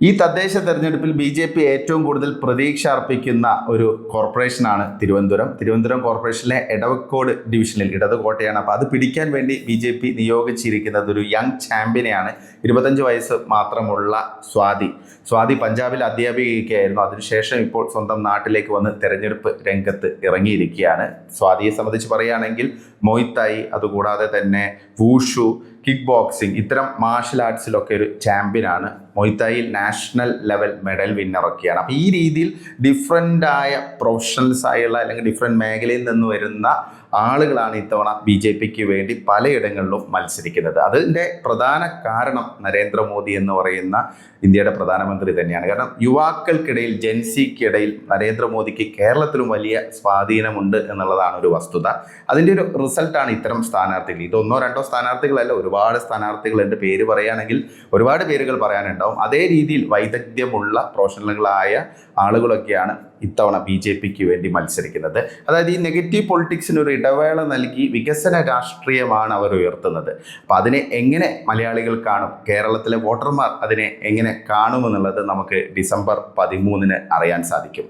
ഈ തദ്ദേശ തെരഞ്ഞെടുപ്പിൽ ബി ജെ പി ഏറ്റവും കൂടുതൽ പ്രതീക്ഷ അർപ്പിക്കുന്ന ഒരു കോർപ്പറേഷനാണ് തിരുവനന്തപുരം. തിരുവനന്തപുരം കോർപ്പറേഷനിലെ എടവക്കോട് ഡിവിഷനിൽ ഇടത് കോട്ടയാണ് അപ്പോൾ അത് പിടിക്കാൻ വേണ്ടി ബി ജെ പി നിയോഗിച്ചിരിക്കുന്നത് ഒരു യങ് ചാമ്പ്യനെയാണ്. ഇരുപത്തഞ്ച് വയസ്സ് മാത്രമുള്ള സ്വാതി. സ്വാതി പഞ്ചാബിൽ അധ്യാപികയായിരുന്നു. അതിനുശേഷം ഇപ്പോൾ സ്വന്തം നാട്ടിലേക്ക് വന്ന് തെരഞ്ഞെടുപ്പ് രംഗത്ത് ഇറങ്ങിയിരിക്കുകയാണ്. സ്വാതിയെ സംബന്ധിച്ച് പറയുകയാണെങ്കിൽ മൊയ്ത്തായി അതുകൂടാതെ തന്നെ വൂഷു കിക്ക് ബോക്സിംഗ് ഇത്തരം മാർഷൽ ആർട്സിലൊക്കെ ഒരു ചാമ്പ്യനാണ് മൊയ്ത്തായിൽ നാഷണൽ ലെവൽ മെഡൽ വിന്നറൊക്കെയാണ് അപ്പോൾ ഈ രീതിയിൽ ഡിഫറെന്റ് ആയ പ്രൊഫഷണൽസ് ആയുള്ള അല്ലെങ്കിൽ ഡിഫറെന്റ് മേഖലയിൽ നിന്ന് വരുന്ന ആളുകളാണ് ഇത്തവണ ബി ജെ പിക്ക് വേണ്ടി പലയിടങ്ങളിലും മത്സരിക്കുന്നത്. അതിന്റെ പ്രധാന കാരണം നരേന്ദ്രമോദി എന്ന് പറയുന്ന ഇന്ത്യയുടെ പ്രധാനമന്ത്രി തന്നെയാണ്. കാരണം യുവാക്കൾക്കിടയിൽ ജെൻസിക്കിടയിൽ നരേന്ദ്രമോദിക്ക് കേരളത്തിലും വലിയ സ്വാധീനമുണ്ട് എന്നുള്ളതാണ് ഒരു വസ്തുത. അതിന്റെ ഒരു റിസൾട്ടാണ് ഇത്തരം സ്ഥാനാർത്ഥികൾ. ഇതൊന്നോ രണ്ടോ സ്ഥാനാർത്ഥികളല്ല ഒരുപാട് സ്ഥാനാർത്ഥികൾ എന്റെ പേര് പറയുകയാണെങ്കിൽ ഒരുപാട് പേരുകൾ പറയാനുണ്ടാവും. അതേ രീതിയിൽ വൈദഗ്ധ്യമുള്ള പ്രൊഫഷണലുകളായ ആളുകളൊക്കെയാണ് ഇത്തവണ ബി ജെ പിക്ക് വേണ്ടി മത്സരിക്കുന്നത്. അതായത് ഈ നെഗറ്റീവ് പൊളിറ്റിക്സിന് ഒരു ഇടവേള നൽകി വികസന രാഷ്ട്രീയമാണ് അവർ ഉയർത്തുന്നത്. അപ്പോൾ അതിനെ എങ്ങനെ മലയാളികൾ കാണും? കേരളത്തിലെ വോട്ടർമാർ അതിനെ എങ്ങനെ കാണുമെന്നുള്ളത് നമുക്ക് ഡിസംബർ പതിമൂന്നിന് അറിയാൻ സാധിക്കും.